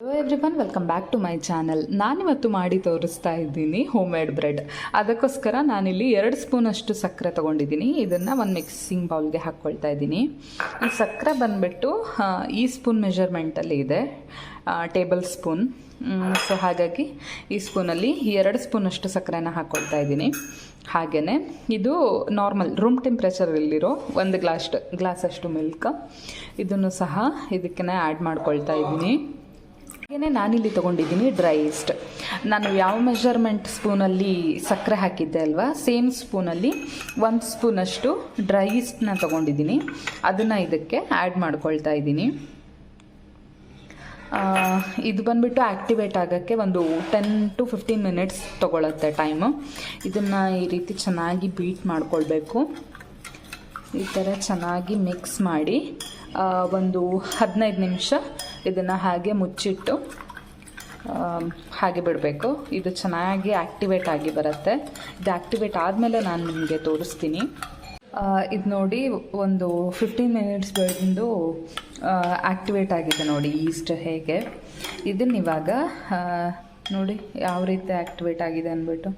Hello everyone welcome back to my channel ನಾನಿವತ್ತು ಮಾಡಿ ತೋರಿಸ್ತಾ ಇದ್ದೀನಿ ಹೋಮ್ ಮೇಡ್ ಬ್ರೆಡ್ ಅದಕ್ಕೋಸ್ಕರ ನಾನಿಲ್ಲಿ ಎರಡು ಸ್ಪೂನಷ್ಟು ಸಕ್ಕರೆ ತೊಗೊಂಡಿದ್ದೀನಿ. ಇದನ್ನು ಒಂದು ಮಿಕ್ಸಿಂಗ್ ಬೌಲ್ಗೆ ಹಾಕ್ಕೊಳ್ತಾ ಇದ್ದೀನಿ. ಈ ಸಕ್ಕರೆ ಬಂದುಬಿಟ್ಟು ಈ ಸ್ಪೂನ್ ಮೆಷರ್ಮೆಂಟಲ್ಲಿ ಇದೆ. ಟೇಬಲ್ ಸ್ಪೂನ್ ಸೊ ಹಾಗಾಗಿ ಈ ಸ್ಪೂನಲ್ಲಿ ಎರಡು ಸ್ಪೂನಷ್ಟು ಸಕ್ಕರೆನ ಹಾಕ್ಕೊಳ್ತಾ ಇದ್ದೀನಿ. ಹಾಗೆಯೇ ಇದು ನಾರ್ಮಲ್ ರೂಮ್ ಟೆಂಪ್ರೇಚರಲ್ಲಿರೋ ಒಂದು ಗ್ಲಾಸ್ ಗ್ಲಾಸಷ್ಟು ಮಿಲ್ಕ್ ಇದನ್ನು ಸಹ ಇದಕ್ಕೆ ಆ್ಯಡ್ ಮಾಡ್ಕೊಳ್ತಾ ಇದ್ದೀನಿ. ಹಾಗೆಯೇ ನಾನಿಲ್ಲಿ ತೊಗೊಂಡಿದ್ದೀನಿ ಡ್ರೈ ಈಸ್ಟ್ ನಾನು ಯಾವ ಮೆಷರ್ಮೆಂಟ್ ಸ್ಪೂನಲ್ಲಿ ಸಕ್ಕರೆ ಹಾಕಿದ್ದೆ ಅಲ್ವಾ? ಸೇಮ್ ಸ್ಪೂನಲ್ಲಿ ಒಂದು ಸ್ಪೂನಷ್ಟು ಡ್ರೈ ಈಸ್ಟ್ನ ತೊಗೊಂಡಿದ್ದೀನಿ. ಅದನ್ನು ಇದಕ್ಕೆ ಆ್ಯಡ್ ಮಾಡ್ಕೊಳ್ತಾ ಇದ್ದೀನಿ. ಇದು ಬಂದುಬಿಟ್ಟು ಆ್ಯಕ್ಟಿವೇಟ್ ಆಗೋಕ್ಕೆ ಒಂದು ಟೆನ್ ಟು ಫಿಫ್ಟೀನ್ ಮಿನಿಟ್ಸ್ ತೊಗೊಳತ್ತೆ ಟೈಮು. ಇದನ್ನು ಈ ರೀತಿ ಚೆನ್ನಾಗಿ ಬೀಟ್ ಮಾಡ್ಕೊಳ್ಬೇಕು. ಈ ಥರ ಚೆನ್ನಾಗಿ ಮಿಕ್ಸ್ ಮಾಡಿ ಒಂದು ಹದಿನೈದು ನಿಮಿಷ ಇದನ್ನು ಹಾಗೆ ಮುಚ್ಚಿಟ್ಟು ಹಾಗೆ ಬಿಡಬೇಕು. ಇದು ಚೆನ್ನಾಗಿ ಆ್ಯಕ್ಟಿವೇಟ್ ಆಗಿ ಬರುತ್ತೆ. ಇದು ಆ್ಯಕ್ಟಿವೇಟ್ ಆದಮೇಲೆ ನಾನು ನಿಮಗೆ ತೋರಿಸ್ತೀನಿ. ಇದು ನೋಡಿ ಒಂದು ಫಿಫ್ಟೀನ್ ಮಿನಿಟ್ಸ್ ಬಂದು ಆ್ಯಕ್ಟಿವೇಟ್ ಆಗಿದೆ ನೋಡಿ ಈಸ್ಟ್ ಹೇಗೆ. ಇದನ್ನ ಇವಾಗ ನೋಡಿ ಯಾವ ರೀತಿ ಆ್ಯಕ್ಟಿವೇಟ್ ಆಗಿದೆ ಅಂದ್ಬಿಟ್ಟು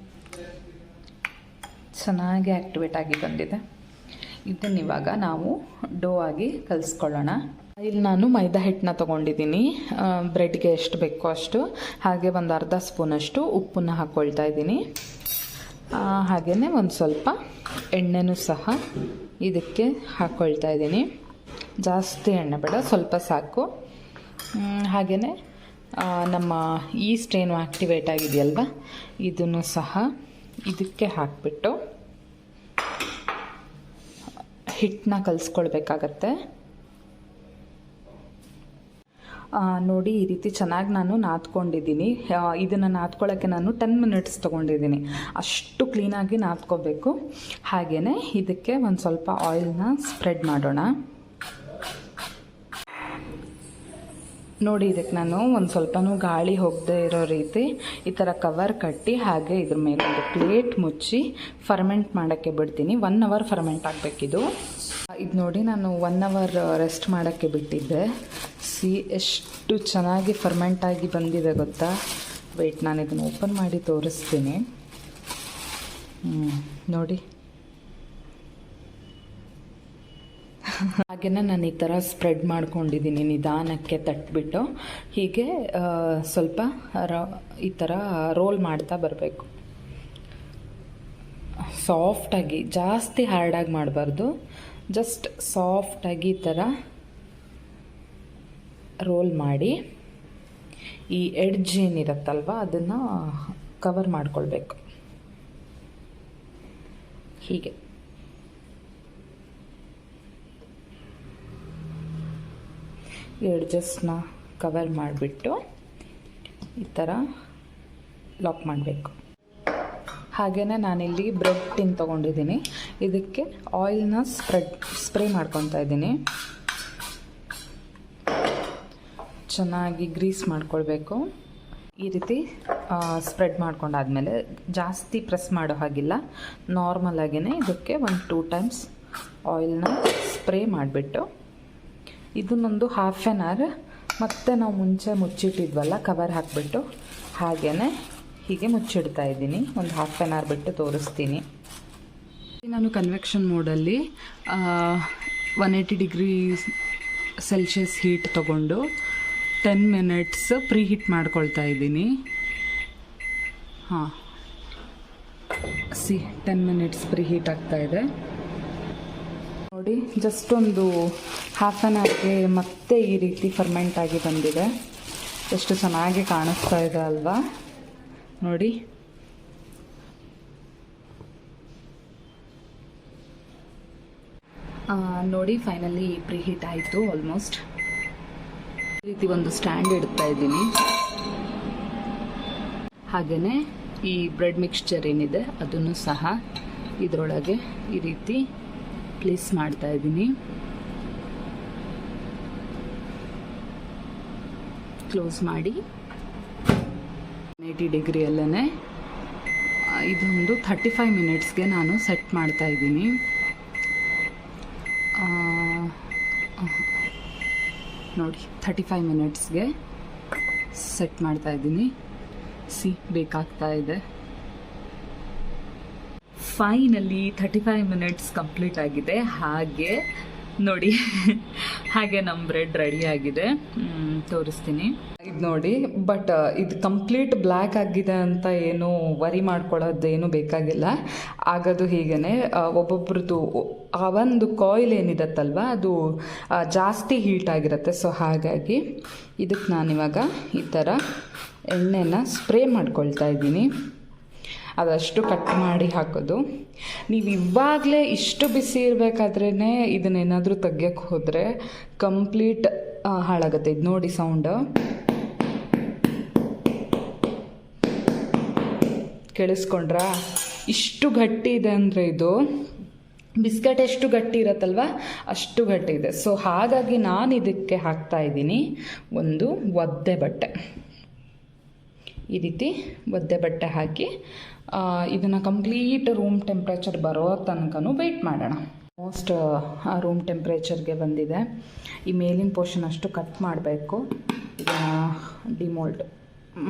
ಚೆನ್ನಾಗಿ ಆ್ಯಕ್ಟಿವೇಟ್ ಆಗಿ ಬಂದಿದೆ. ಇದನ್ನ ಇವಾಗ ನಾವು ಡೋ ಆಗಿ ಕಲಿಸ್ಕೊಳ್ಳೋಣ. ಇಲ್ಲಿ ನಾನು ಮೈದಾ ಹಿಟ್ಟನ್ನ ತೊಗೊಂಡಿದ್ದೀನಿ. ಬ್ರೆಡ್ಗೆ ಎಷ್ಟು ಬೇಕೋ ಅಷ್ಟು. ಹಾಗೆ ಒಂದು ಅರ್ಧ ಸ್ಪೂನಷ್ಟು ಉಪ್ಪನ್ನ ಹಾಕ್ಕೊಳ್ತಾ ಇದ್ದೀನಿ. ಹಾಗೆಯೇ ಒಂದು ಸ್ವಲ್ಪ ಎಣ್ಣೆನೂ ಸಹ ಇದಕ್ಕೆ ಹಾಕ್ಕೊಳ್ತಾ ಇದ್ದೀನಿ. ಜಾಸ್ತಿ ಎಣ್ಣೆ ಬೇಡ, ಸ್ವಲ್ಪ ಸಾಕು. ಹಾಗೆಯೇ ನಮ್ಮ ಈಸ್ಟ್ ಏನು ಆ್ಯಕ್ಟಿವೇಟ್ ಆಗಿದೆಯಲ್ವ, ಇದನ್ನು ಸಹ ಇದಕ್ಕೆ ಹಾಕಿಬಿಟ್ಟು ಹಿಟ್ಟನ್ನ ಕಲಿಸ್ಕೊಳ್ಬೇಕಾಗತ್ತೆ. ನೋಡಿ ಈ ರೀತಿ ಚೆನ್ನಾಗಿ ನಾನು ನಾದ್ಕೊಂಡಿದ್ದೀನಿ. ಇದನ್ನು ನಾದ್ಕೊಳ್ಳೋಕ್ಕೆ ನಾನು ಟೆನ್ ಮಿನಿಟ್ಸ್ ತೊಗೊಂಡಿದ್ದೀನಿ. ಅಷ್ಟು ಕ್ಲೀನಾಗಿ ನಾದ್ಕೋಬೇಕು. ಹಾಗೆಯೇ ಇದಕ್ಕೆ ಒಂದು ಸ್ವಲ್ಪ ಆಯಿಲ್ನ ಸ್ಪ್ರೆಡ್ ಮಾಡೋಣ. ನೋಡಿ ಇದಕ್ಕೆ ನಾನು ಒಂದು ಸ್ವಲ್ಪನೂ ಗಾಳಿ ಹೋಗದೆ ಇರೋ ರೀತಿ ಈ ಥರ ಕವರ್ ಕಟ್ಟಿ ಹಾಗೆ ಇದ್ರ ಮೇಲೆ ಒಂದು ಪ್ಲೇಟ್ ಮುಚ್ಚಿ ಫರ್ಮೆಂಟ್ ಮಾಡೋಕ್ಕೆ ಬಿಡ್ತೀನಿ. ಒನ್ ಅವರ್ ಫರ್ಮೆಂಟ್ ಆಗಬೇಕಿದು. ಇದು ನೋಡಿ ನಾನು ಒನ್ ಅವರ್ ರೆಸ್ಟ್ ಮಾಡೋಕ್ಕೆ ಬಿಟ್ಟಿದ್ದೆ. ಸಿ ಎಷ್ಟು ಚೆನ್ನಾಗಿ ಫರ್ಮೆಂಟ್ ಆಗಿ ಬಂದಿದೆ ಗೊತ್ತಾ? ವೆಯ್ಟ್ ನಾನು ಇದನ್ನು ಓಪನ್ ಮಾಡಿ ತೋರಿಸ್ತೀನಿ. ನೋಡಿ. ಹಾಗೆಯೇ ನಾನು ಈ ಥರ ಸ್ಪ್ರೆಡ್ ಮಾಡ್ಕೊಂಡಿದ್ದೀನಿ ನಿಧಾನಕ್ಕೆ ತಟ್ಬಿಟ್ಟು. ಹೀಗೆ ಸ್ವಲ್ಪ ಈ ಥರ ರೋಲ್ ಮಾಡ್ತಾ ಬರಬೇಕು. ಸಾಫ್ಟಾಗಿ ಜಾಸ್ತಿ ಹಾರ್ಡಾಗಿ ಮಾಡಬಾರ್ದು. ಜಸ್ಟ್ ಸಾಫ್ಟಾಗಿ ಈ ಥರ ರೋಲ್ ಮಾಡಿ ಈ ಎಡ್ಜ್ ಏನಿರುತ್ತಲ್ವ, ಅದನ್ನು ಕವರ್ ಮಾಡ್ಕೊಳ್ಬೇಕು. ಹೀಗೆ. ಎಡ್ಜಸ್ನ ಕವರ್ ಮಾಡಿಬಿಟ್ಟು ಈ ಥರ ಲಾಕ್ ಮಾಡಬೇಕು. ಹಾಗೆಯೇ ನಾನಿಲ್ಲಿ ಬ್ರೆಡ್ ಟಿನ್ ತೊಗೊಂಡಿದ್ದೀನಿ. ಇದಕ್ಕೆ ಆಯಿಲ್ನ ಸ್ಪ್ರೆಡ್ ಸ್ಪ್ರೇ ಮಾಡ್ಕೊತಾ ಇದ್ದೀನಿ. ಚೆನ್ನಾಗಿ ಗ್ರೀಸ್ ಮಾಡ್ಕೊಳ್ಬೇಕು. ಈ ರೀತಿ ಸ್ಪ್ರೆಡ್ ಮಾಡ್ಕೊಂಡಾದ್ಮೇಲೆ ಜಾಸ್ತಿ ಪ್ರೆಸ್ ಮಾಡೋ ಹಾಗಿಲ್ಲ. ನಾರ್ಮಲ್ ಆಗಿಯೇ ಇದಕ್ಕೆ ಒಂದು ಟೂ ಟೈಮ್ಸ್ ಆಯಿಲ್ನ ಸ್ಪ್ರೇ ಮಾಡಿಬಿಟ್ಟು ಇದನ್ನೊಂದು ಹಾಫ್ ಆ್ಯನ್ ಅವರ್. ಮತ್ತೆ ನಾವು ಮುಂಚೆ ಮುಚ್ಚಿಟ್ಟಿದ್ವಲ್ಲ, ಕವರ್ ಹಾಕಿಬಿಟ್ಟು ಹಾಗೆಯೇ ಹೀಗೆ ಮುಚ್ಚಿಡ್ತಾ ಇದ್ದೀನಿ. ಒಂದು ಹಾಫ್ ಆ್ಯನ್ ಅವರ್ ಬಿಟ್ಟು ತೋರಿಸ್ತೀನಿ. ನಾನು convection ಮೋಡಲ್ಲಿ one eighty degree Celsius heat ತಗೊಂಡು ಟೆನ್ ಮಿನಿಟ್ಸ್ ಪ್ರೀ ಹೀಟ್ ಮಾಡ್ಕೊಳ್ತಾ ಇದ್ದೀನಿ. ಹಾಂ. C ten minutes preheat ಆಗ್ತಾ ಇದೆ. ನೋಡಿ ಜಸ್ಟ್ ಒಂದು ಹಾಫ್ ಆನ್ ಅವರ್ಗೆ ಮತ್ತೆ ಈ ರೀತಿ ಫರ್ಮೆಂಟ್ ಆಗಿ ಬಂದಿದೆ. ಎಷ್ಟು ಚೆನ್ನಾಗಿ ಕಾಣಿಸ್ತಾ ಇದೆ ಅಲ್ವಾ? ನೋಡಿ. ನೋಡಿ ಫೈನಲಿ ಪ್ರೀ ಹೀಟ್ ಆಯಿತು ಆಲ್ಮೋಸ್ಟ್ ರೀತಿ ಒಂದು ಸ್ಟ್ಯಾಂಡ್ ಇಡ್ತಾ ಇದ್ದೀನಿ. ಹಾಗೆಯೇ ಈ ಬ್ರೆಡ್ ಮಿಕ್ಸ್ಚರ್ ಏನಿದೆ ಅದನ್ನು ಸಹ ಇದರೊಳಗೆ ಈ ರೀತಿ ಪ್ಲೇಸ್ ಮಾಡ್ತಾ ಇದ್ದೀನಿ. ಕ್ಲೋಸ್ ಮಾಡಿ. ಏಯ್ಟಿ ಡಿಗ್ರಿಯಲ್ಲೇ ಇದೊಂದು ಥರ್ಟಿ ಫೈವ್ ಮಿನಿಟ್ಸ್ಗೆ ನಾನು ಸೆಟ್ ಮಾಡ್ತಾ ಇದ್ದೀನಿ. ನೋಡಿ ಥರ್ಟಿ ಫೈವ್ ಮಿನಿಟ್ಸ್ಗೆ ಸೆಟ್ ಮಾಡ್ತಾ ಇದ್ದೀನಿ. ಸಿ ಬೇಕಾಗ್ತಾ ಇದೆ. Finally thirty five minutes complete ಆಗಿದೆ. ಹಾಗೆ ನೋಡಿ. ಹಾಗೆ ನಮ್ಮ ಬ್ರೆಡ್ ರೆಡಿ ಆಗಿದೆ. ತೋರಿಸ್ತೀನಿ. ಇದು ನೋಡಿ ಬಟ್ ಇದು ಕಂಪ್ಲೀಟ್ ಬ್ಲ್ಯಾಕ್ ಆಗಿದೆ ಅಂತ ಏನು ವರಿ ಮಾಡ್ಕೊಳ್ಳೋದೇನು ಬೇಕಾಗಿಲ್ಲ. ಆಗೋದು ಹೀಗೇ ಒಬ್ಬೊಬ್ರದ್ದು ಆ ಒಂದು ಕಾಯಿಲ್ ಏನಿರತ್ತಲ್ವ, ಅದು ಜಾಸ್ತಿ ಹೀಟ್ ಆಗಿರುತ್ತೆ. ಸೊ ಹಾಗಾಗಿ ಇದಕ್ಕೆ ನಾನಿವಾಗ ಈ ಥರ ಎಣ್ಣೆನ ಸ್ಪ್ರೇ ಮಾಡ್ಕೊಳ್ತಾ ಇದ್ದೀನಿ. ಅದಷ್ಟು ಕಟ್ ಮಾಡಿ ಹಾಕೋದು. ನೀವು ಇವಾಗಲೇ ಇಷ್ಟು ಬಿಸಿ ಇರಬೇಕಾದ್ರೇ ಇದನ್ನೇನಾದರೂ ತೆಗಿಯೋಕ್ಕೆ ಹೋದರೆ ಕಂಪ್ಲೀಟ್ ಹಾಳಾಗುತ್ತೆ. ಇದು ನೋಡಿ ಸೌಂಡ್. ಕೇಳಿಸ್ಕೊಂಡ್ರಾ? ಇಷ್ಟು ಗಟ್ಟಿ ಇದೆ ಅಂದರೆ ಇದು. ಬಿಸ್ಕೆಟ್ ಎಷ್ಟು ಗಟ್ಟಿ ಇರತ್ತಲ್ವ? ಅಷ್ಟು ಗಟ್ಟಿ ಇದೆ. ಸೊ ಹಾಗಾಗಿ ನಾನು ಇದಕ್ಕೆ ಹಾಕ್ತಾ ಇದ್ದೀನಿ. ಒಂದು ಒದ್ದೆ ಬಟ್ಟೆ. ಈ ರೀತಿ ಒದ್ದೆ ಬಟ್ಟೆ ಹಾಕಿ ಇದನ್ನು ಕಂಪ್ಲೀಟ್ ರೂಮ್ ಟೆಂಪ್ರೇಚರ್ ಬರೋ ತನಕನೂ ವೆಯ್ಟ್ ಮಾಡೋಣ. ಮೋಸ್ಟ್ ಆ ರೂಮ್ ಟೆಂಪ್ರೇಚರ್ಗೆ ಬಂದಿದೆ. ಈ ಮೇಲಿನ ಪೋರ್ಷನ್ ಅಷ್ಟು ಕಟ್ ಮಾಡಬೇಕು. ಡಿಮೋಲ್ಡ್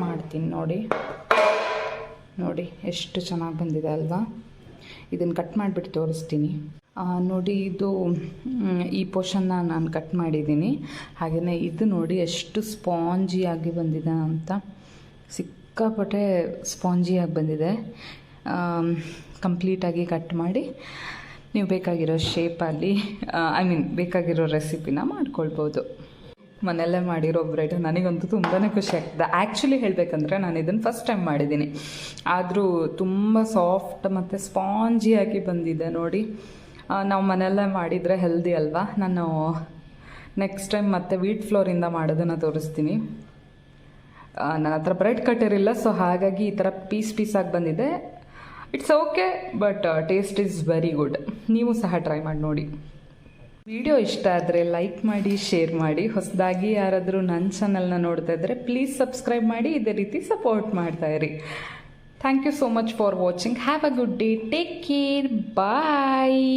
ಮಾಡ್ತೀನಿ ನೋಡಿ. ನೋಡಿ, ಎಷ್ಟು ಚೆನ್ನಾಗಿ ಬಂದಿದೆ ಅಲ್ವಾ? ಇದನ್ನು ಕಟ್ ಮಾಡಿಬಿಟ್ಟು ತೋರಿಸ್ತೀನಿ. ನೋಡಿ, ಇದು ಈ ಪೋರ್ಷನ್ನ ನಾನು ಕಟ್ ಮಾಡಿದ್ದೀನಿ. ಹಾಗೆಯೇ ಇದು ನೋಡಿ ಎಷ್ಟು ಸ್ಪಾಂಜಿಯಾಗಿ ಬಂದಿದೆ ಅಂತ. ಸಿಕ್ಕಾಪಟ್ಟೆ ಸ್ಪಾಂಜಿಯಾಗಿ ಬಂದಿದೆ. ಕಂಪ್ಲೀಟಾಗಿ ಕಟ್ ಮಾಡಿ ನೀವು ಬೇಕಾಗಿರೋ ಶೇಪಲ್ಲಿ ಐ ಮೀನ್ ಬೇಕಾಗಿರೋ ರೆಸಿಪಿನ ಮಾಡ್ಕೊಳ್ಬೋದು. ಮನೆಯಲ್ಲೇ ಮಾಡಿರೋ ಬ್ರೆಡ್ ನನಗಂತೂ ತುಂಬಾ ಖುಷಿ ಆಗ್ತದೆ. ಆ್ಯಕ್ಚುಲಿ ಹೇಳಬೇಕಂದ್ರೆ ನಾನು ಇದನ್ನು ಫಸ್ಟ್ ಟೈಮ್ ಮಾಡಿದ್ದೀನಿ. ಆದರೂ ತುಂಬ ಸಾಫ್ಟ್ ಮತ್ತು ಸ್ಪಾಂಜಿಯಾಗಿ ಬಂದಿದೆ ನೋಡಿ. ನಾವು ಮನೆಯಲ್ಲೇ ಮಾಡಿದರೆ ಹೆಲ್ದಿ ಅಲ್ವಾ? ನಾನು ನೆಕ್ಸ್ಟ್ ಟೈಮ್ ಮತ್ತೆ ವೀಟ್ ಫ್ಲೋರಿಂದ ಮಾಡೋದನ್ನು ತೋರಿಸ್ತೀನಿ. ನನ್ನ ಹತ್ರ ಬ್ರೆಡ್ ಕಟರ್ ಇಲ್ಲ ಸೊ ಹಾಗಾಗಿ ಈ ಥರ ಪೀಸ್ ಪೀಸಾಗಿ ಬಂದಿದೆ. It's okay but taste is very good ನೀವು ಸಹ ಟ್ರೈ ಮಾಡಿ ನೋಡಿ. ವಿಡಿಯೋ ಇಷ್ಟ ಆದರೆ ಲೈಕ್ ಮಾಡಿ ಶೇರ್ ಮಾಡಿ. ಹೊಸದಾಗಿ ಯಾರಾದರೂ ನನ್ನ ಚಾನಲ್ನ ನೋಡ್ತಾ ಇದ್ದರೆ ಪ್ಲೀಸ್ ಸಬ್ಸ್ಕ್ರೈಬ್ ಮಾಡಿ, ಇದೇ ರೀತಿ ಸಪೋರ್ಟ್ ಮಾಡ್ತಾ ಇರಿ. Thank you so much for watching have a good day take care bye